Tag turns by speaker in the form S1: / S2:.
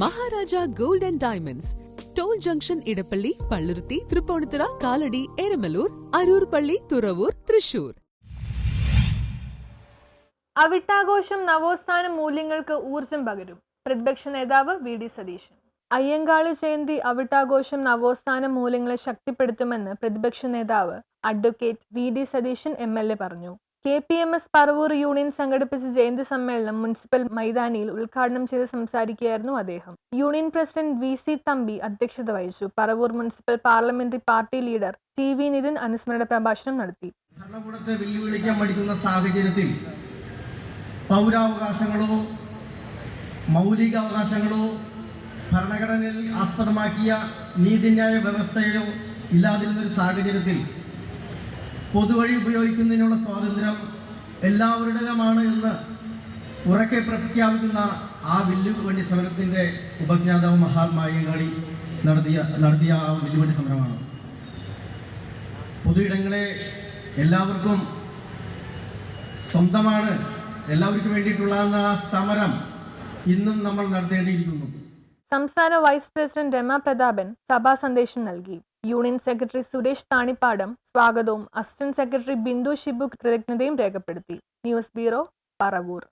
S1: Maharaja gold and diamonds. Toll junction Edappally Palluruthy Tripunithura Kalady Eramallur Aroor പള്ളി തുറവൂർ തൃശൂർ.
S2: അവിട്ടാഘോഷം നവോത്ഥാന മൂല്യങ്ങൾക്ക് ഊർജം പകരും. പ്രതിപക്ഷ നേതാവ് വി ഡി സതീശൻ. അയ്യങ്കാളി ജയന്തി അവിട്ടാഘോഷം നവോത്ഥാന മൂല്യങ്ങളെ ശക്തിപ്പെടുത്തുമെന്ന് പ്രതിപക്ഷ നേതാവ് advocate V D Satheesan M L A പറഞ്ഞു. K P M S Paravur union സംഘടിപ്പിച്ച ജയന്തി സമ്മേളനം മുനിസിപ്പൽ മൈതാനിയിൽ ഉദ്ഘാടനം ചെയ്ത് സംസാരിക്കുകയായിരുന്നു അദ്ദേഹം. Union president V C Thampi അധ്യക്ഷത വഹിച്ചു. Paravur municipal parliamentary party leader T V Nithin അനുസ്മരണ പ്രഭാഷണം നടത്തി.
S3: ഭരണകൂടത്തെ വെല്ലുവിളിക്കാൻ പഠിക്കുന്ന സാഹചര്യത്തിൽ പൗരാവകാശങ്ങളോ മൗലികാവകാശങ്ങളോ ഭരണഘടനയിൽ ആസ്പദമാക്കിയ നീതിന്യായ വ്യവസ്ഥയിലോ ഇല്ലാതിരുന്നൊരു സാഹചര്യത്തിൽ പൊതുവഴി ഉപയോഗിക്കുന്നതിനുള്ള സ്വാതന്ത്ര്യം എല്ലാവരുടേതുമാണ് എന്ന് ഉറക്കെ പ്രഖ്യാപിക്കുന്ന ആ വെല്ലുവിളി സമരത്തിന്റെ ഉപജ്ഞാതാവ് മഹാത്മായങ്കാളി നടത്തിയ നടത്തിയ ആ വെല്ലുവിളി സമരമാണ്. പൊതു ഇടങ്ങളെ എല്ലാവർക്കും സ്വന്തമാണ് എല്ലാവർക്കും വേണ്ടിയിട്ടുള്ള ആ സമരം ഇന്നും നമ്മൾ നടത്തേണ്ടിയിരിക്കുന്നു.
S2: സംസ്ഥാന വൈസ് പ്രസിഡന്റ് രമ പ്രതാപൻ സഭാ സന്ദേശം നൽകി. Union secretary Suresh Thanippadam. സ്വാഗതവും അസിസ്റ്റന്റ് സെക്രട്ടറി ബിന്ദു ഷിബു കൃതജ്ഞതയും രേഖപ്പെടുത്തി. News bureau Paravur.